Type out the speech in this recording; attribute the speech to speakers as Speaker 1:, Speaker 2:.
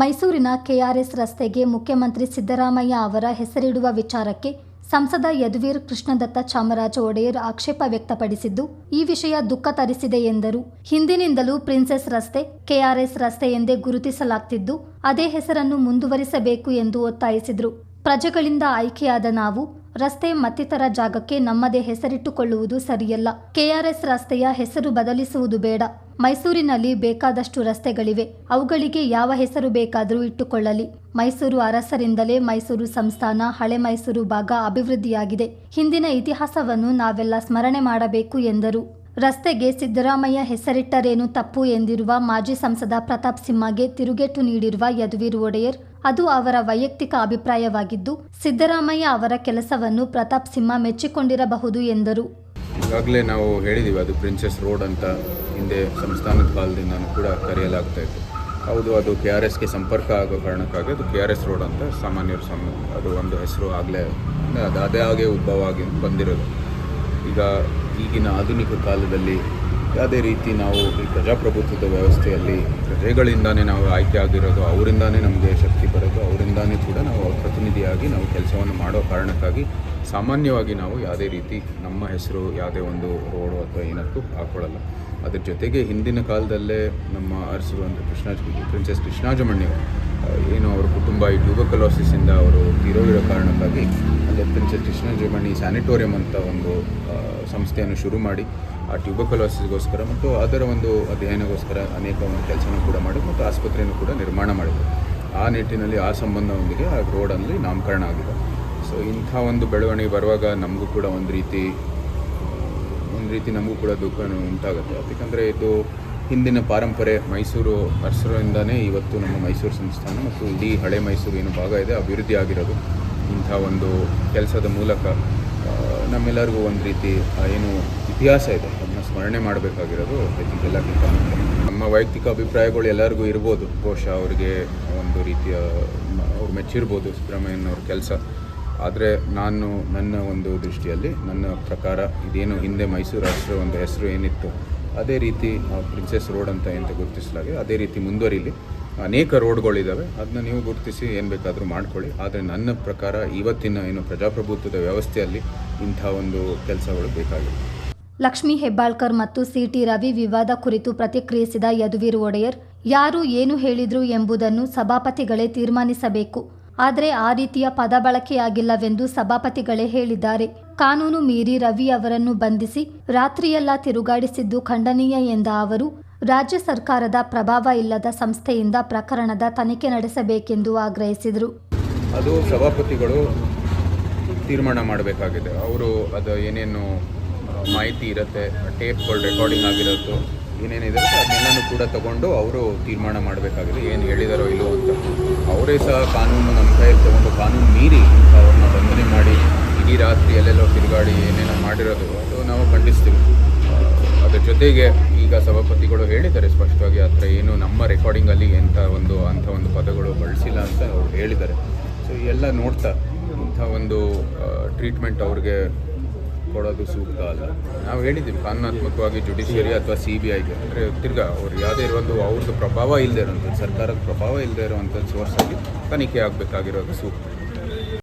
Speaker 1: ಮೈಸೂರಿನ ಕೆಆರ್ಎಸ್ ರಸ್ತೆಗೆ ಮುಖ್ಯಮಂತ್ರಿ ಸಿದ್ದರಾಮಯ್ಯ ಅವರ ಹೆಸರಿಡುವ ವಿಚಾರಕ್ಕೆ ಸಂಸದ ಯದುವೀರ್ ಕೃಷ್ಣದತ್ತ ಚಾಮರಾಜ ಒಡೆಯರ್ ಆಕ್ಷೇಪ ವ್ಯಕ್ತಪಡಿಸಿದ್ದು, ಈ ವಿಷಯ ದುಃಖ ತರಿಸಿದೆ ಎಂದರು. ಹಿಂದಿನಿಂದಲೂ ಪ್ರಿನ್ಸೆಸ್ ರಸ್ತೆ, ಕೆಆರ್ಎಸ್ ರಸ್ತೆ ಎಂದೇ ಗುರುತಿಸಲಾಗ್ತಿದ್ದು, ಅದೇ ಹೆಸರನ್ನು ಮುಂದುವರಿಸಬೇಕು ಎಂದು ಒತ್ತಾಯಿಸಿದರು. ಪ್ರಜೆಗಳಿಂದ ಆಯ್ಕೆಯಾದ ನಾವು ರಸ್ತೆ ಮತ್ತಿತರ ಜಾಗಕ್ಕೆ ನಮ್ಮದೇ ಹೆಸರಿಟ್ಟುಕೊಳ್ಳುವುದು ಸರಿಯಲ್ಲ. ಕೆಆರ್ಎಸ್ ರಸ್ತೆಯ ಹೆಸರು ಬದಲಿಸುವುದು ಬೇಡ. ಮೈಸೂರಿನಲ್ಲಿ ಬೇಕಾದಷ್ಟು ರಸ್ತೆಗಳಿವೆ. ಅವುಗಳಿಗೆ ಯಾವ ಹೆಸರು ಬೇಕಾದರೂ ಇಟ್ಟುಕೊಳ್ಳಲಿ. ಮೈಸೂರು ಅರಸರಿಂದಲೇ ಮೈಸೂರು ಸಂಸ್ಥಾನ, ಹಳೆ ಮೈಸೂರು ಭಾಗ ಅಭಿವೃದ್ಧಿಯಾಗಿದೆ. ಹಿಂದಿನ ಇತಿಹಾಸವನ್ನು ನಾವೆಲ್ಲ ಸ್ಮರಣೆ ಮಾಡಬೇಕು ಎಂದರು. ರಸ್ತೆಗೆ ಸಿದ್ದರಾಮಯ್ಯ ಹೆಸರಿಟ್ಟರೇನು ತಪ್ಪು ಎಂದಿರುವ ಮಾಜಿ ಸಂಸದ ಪ್ರತಾಪ್ ಸಿಂಹಗೆ ತಿರುಗೇಟು ನೀಡಿರುವ ಯದುವೀರ್ ಒಡೆಯರ್ ಅದು ಅವರ ವೈಯಕ್ತಿಕ ಅಭಿಪ್ರಾಯವಾಗಿದ್ದು, ಸಿದ್ದರಾಮಯ್ಯ ಅವರ ಕೆಲಸವನ್ನು ಪ್ರತಾಪ್ ಸಿಂಹ ಮೆಚ್ಚಿಕೊಂಡಿರಬಹುದು ಎಂದರು.
Speaker 2: ಈಗಾಗಲೇ ನಾವು ಹೇಳಿದ್ದೀವಿ ಅದು ಪ್ರಿನ್ಸೆಸ್ ರೋಡ್ ಅಂತ ಹಿಂದೆ ಸಂಸ್ಥಾನದ ಕಾಲದಿಂದನೂ ಕೂಡ ಕರೆಯಲಾಗ್ತಾ ಇತ್ತು. ಹೌದು, ಅದು ಕೆ ಆರ್ ಎಸ್ಗೆ ಸಂಪರ್ಕ ಆಗೋ ಕಾರಣಕ್ಕಾಗಿ ಅದು ಕೆ ಆರ್ ಎಸ್ ರೋಡ್ ಅಂತ ಸಾಮಾನ್ಯರು ಸಮ, ಅದು ಒಂದು ಹೆಸರು ಆಗಲೇ ಅದು ಅದೇ ಹಾಗೆ ಉದ್ಭವ ಆಗಿ ಬಂದಿರೋದು. ಈಗ ಈಗಿನ ಆಧುನಿಕ ಕಾಲದಲ್ಲಿ ಯಾವುದೇ ರೀತಿ ನಾವು ಈ ಪ್ರಜಾಪ್ರಭುತ್ವದ ವ್ಯವಸ್ಥೆಯಲ್ಲಿ ಪ್ರಜೆಗಳಿಂದಾನೇ ನಾವು ಆಯ್ಕೆ ಆಗಿರೋದು ಅವರಿಂದಾನೇ ನಮಗೆ ಶಕ್ತಿ ಬರೋದು ಅವರಿಂದಾನೇ ಕೂಡ ನಾವು ಅವ್ರ ಪ್ರತಿನಿಧಿಯಾಗಿ ನಾವು ಕೆಲಸವನ್ನು ಮಾಡೋ ಕಾರಣಕ್ಕಾಗಿ ಸಾಮಾನ್ಯವಾಗಿ ನಾವು ಯಾವುದೇ ರೀತಿ ನಮ್ಮ ಹೆಸರು ಯಾವುದೇ ಒಂದು ರೋಡು ಅಥವಾ ಏನಕ್ಕೂ ಹಾಕ್ಕೊಳ್ಳಲ್ಲ ಅದ್ರ ಜೊತೆಗೆ ಹಿಂದಿನ ಕಾಲದಲ್ಲೇ ನಮ್ಮ ಅರಸರು ಅಂದರೆ ಕೃಷ್ಣ ಪ್ರಿನ್ಸೆಸ್ ಕೃಷ್ಣಾಜಮಣ್ಣಿ ಆ, ಏನು ಅವರ ಕುಟುಂಬ ಈ ಟ್ಯೂಬಕಲೋಸಿಸಿಂದ ಅವರು ತೀರೋಗಿರೋ ಕಾರಣಕ್ಕಾಗಿ ಅಲ್ಲಿ ಪ್ರಿನ್ಸೆಸ್ ಕೃಷ್ಣಾಜಮಣಿ ಸ್ಯಾನಿಟೋರಿಯಂ ಅಂತ ಒಂದು ಸಂಸ್ಥೆಯನ್ನು ಶುರು ಮಾಡಿ ಆ ಟ್ಯೂಬಕಲೋಸಿಸ್ಗೋಸ್ಕರ ಮತ್ತು ಅದರ ಒಂದು ಅಧ್ಯಯನಗೋಸ್ಕರ ಅನೇಕ ಒಂದು ಕೆಲಸನೂ ಕೂಡ ಮಾಡಿದ್ರು ಮತ್ತು ಆಸ್ಪತ್ರೆಯನ್ನು ಕೂಡ ನಿರ್ಮಾಣ ಮಾಡಿದರು. ಆ ನಿಟ್ಟಿನಲ್ಲಿ ಆ ಸಂಬಂಧವೊಂದಿಗೆ ಆ ರೋಡಲ್ಲಿ ನಾಮಕರಣ ಆಗಿದೆ. ಸೊ ಇಂಥ ಒಂದು ಬೆಳವಣಿಗೆ ಬರುವಾಗ ನಮಗೂ ಕೂಡ ಒಂದು ರೀತಿ ಒಂದು ರೀತಿ ನಮಗೂ ಕೂಡ ದುಃಖ ಉಂಟಾಗುತ್ತೆ. ಯಾಕಂದರೆ ಇದು ಹಿಂದಿನ ಪಾರಂಪರೆ ಮೈಸೂರು, ಅರಸರಿಂದನೇ ಇವತ್ತು ನಮ್ಮ ಮೈಸೂರು ಸಂಸ್ಥಾನ ಮತ್ತು ಇಡೀ ಹಳೆ ಮೈಸೂರು ಏನು ಭಾಗ ಇದೆ, ಅಭಿವೃದ್ಧಿ ಆಗಿರೋದು. ಇಂಥ ಒಂದು ಕೆಲಸದ ಮೂಲಕ ನಮ್ಮೆಲ್ಲರಿಗೂ ಒಂದು ರೀತಿ ಏನು ಇತಿಹಾಸ ಇದೆ. ಅದನ್ನ ಸ್ಮರಣೆ ಮಾಡಬೇಕಾಗಿರೋದು ಎಲ್ಲಕ್ಕಿಂತ ನಮ್ಮ ವೈಯಕ್ತಿಕ ಅಭಿಪ್ರಾಯಗಳು ಎಲ್ಲರಿಗೂ ಇರ್ಬೋದು. ಬಹುಶಃ ಅವರಿಗೆ ಒಂದು ರೀತಿಯ, ಅವ್ರು ಮೆಚ್ಚಿರ್ಬೋದು ಸಿದ್ದರಾಮಯ್ಯನವ್ರ ಕೆಲಸ. ಆದರೆ ನಾನು ನನ್ನ ಒಂದು ದೃಷ್ಟಿಯಲ್ಲಿ, ನನ್ನ ಪ್ರಕಾರ ಇದೇನು ಹಿಂದೆ ಮೈಸೂರು ಹೆಸರು ಒಂದು ಹೆಸರು ಏನಿತ್ತು, ಅದೇ ರೀತಿ ಪ್ರಿನ್ಸೆಸ್ ರೋಡ್ ಅಂತ ಎಂತ ಗುರುತಿಸಲಾಗಿದೆ, ಅದೇ ರೀತಿ ಮುಂದುವರಿಲಿ. ಅನೇಕ ರೋಡ್ಗಳಿದ್ದಾವೆ ಅದನ್ನ ನೀವು ಗುರುತಿಸಿ ಏನು ಬೇಕಾದರೂ ಮಾಡ್ಕೊಳ್ಳಿ. ಆದರೆ ನನ್ನ ಪ್ರಕಾರ ಇವತ್ತಿನ ಏನು ಪ್ರಜಾಪ್ರಭುತ್ವದ ವ್ಯವಸ್ಥೆಯಲ್ಲಿ ಇಂಥ ಒಂದು ಕೆಲಸಗಳು ಬೇಕಾಗಿಲ್ಲ.
Speaker 1: ಲಕ್ಷ್ಮೀ ಹೆಬ್ಬಾಳ್ಕರ್ ಮತ್ತು ಸಿಟಿ ರವಿ ವಿವಾದ ಕುರಿತು ಪ್ರತಿಕ್ರಿಯಿಸಿದ ಯದುವೀರ್ ಒಡೆಯರ್, ಯಾರು ಏನು ಹೇಳಿದ್ರು ಎಂಬುದನ್ನು ಸಭಾಪತಿಗಳೇ ತೀರ್ಮಾನಿಸಬೇಕು. ಆದರೆ ಆ ರೀತಿಯ ಪದ ಬಳಕೆಯಾಗಿಲ್ಲವೆಂದು ಸಭಾಪತಿಗಳೇ ಹೇಳಿದ್ದಾರೆ. ಕಾನೂನು ಮೀರಿ ರವಿ ಅವರನ್ನು ಬಂಧಿಸಿ ರಾತ್ರಿಯೆಲ್ಲ ತಿರುಗಾಡಿಸಿದ್ದು ಖಂಡನೀಯ ಎಂದ ಅವರು, ರಾಜ್ಯ ಸರ್ಕಾರದ ಪ್ರಭಾವ ಇಲ್ಲದ ಸಂಸ್ಥೆಯಿಂದ ಪ್ರಕರಣದ ತನಿಖೆ ನಡೆಸಬೇಕೆಂದು ಆಗ್ರಹಿಸಿದರು.
Speaker 2: ಅದು ಸಭಾಪತಿಗಳು ತೀರ್ಮಾನ ಮಾಡಬೇಕಾಗಿದೆ. ಅವರು ಅದು ಏನೇನು ಮಾಹಿತಿ ಇರುತ್ತೆ ಟೇಪ್ಗಳು ರೆಕಾರ್ಡಿಂಗ್ ಆಗಿರೋದು, ಏನೇನಿದೆ ಅದನ್ನೆಲ್ಲನೂ ಕೂಡ ತಗೊಂಡು ಅವರು ತೀರ್ಮಾನ ಮಾಡಬೇಕಾಗಿದೆ, ಏನು ಹೇಳಿದಾರೋ ಇಲ್ಲೋ ಅಂತ. ಅವರೇ ಸಹ ಕಾನೂನು ನಮ್ಮ ಕೈಯಲ್ಲಿ ತಗೊಂಡು ಕಾನೂನು ಮೀರಿ ಅವ್ರನ್ನ ಬಂಧನೆ ಮಾಡಿ ಇಡೀ ರಾತ್ರಿ ಎಲ್ಲೆಲ್ಲೋ ತಿರುಗಾಡಿ ಏನೇನೋ ಮಾಡಿರೋದು, ಅದು ನಾವು ಖಂಡಿಸ್ತೀವಿ. ಅದರ ಅದ್ರ ಜೊತೆಗೆ ಈಗ ಸಭಾಪತಿಗಳು ಹೇಳಿದ್ದಾರೆ ಸ್ಪಷ್ಟವಾಗಿ, ಆ ಥರ ಏನು ನಮ್ಮ ರೆಕಾರ್ಡಿಂಗಲ್ಲಿ ಎಂಥ ಒಂದು, ಅಂಥ ಒಂದು ಪದಗಳು ಬಳಸಿಲ್ಲ ಅಂತ ಅವ್ರು ಹೇಳಿದ್ದಾರೆ. ಸೊ ಎಲ್ಲ ನೋಡ್ತಾ ಇಂಥ ಒಂದು ಟ್ರೀಟ್ಮೆಂಟ್ ಅವ್ರಿಗೆ ಕೊಡೋದು ಸೂಕ್ತ ಅಲ್ಲ. ನಾವು ಹೇಳಿದ್ದೀವಿ, ಕಾನೂನಾತ್ಮಕವಾಗಿ ಜುಡಿಷಿಯರಿ ಅಥವಾ ಸಿ ಬಿ ಐಗೆ ಅಂದರೆ ತಿರ್ಗಾ ಅವ್ರು ಯಾವುದೇ ಒಂದು ಅವ್ರದ್ದು ಪ್ರಭಾವ ಇಲ್ಲದೆ ಇರುವಂಥದ್ದು ಸರ್ಕಾರದ ಪ್ರಭಾವ ಇಲ್ಲದೆ ಇರುವಂಥ ಸೋರ್ಸಲ್ಲಿ ತನಿಖೆ ಆಗಬೇಕಾಗಿರೋದು ಸೂಕ್ತ.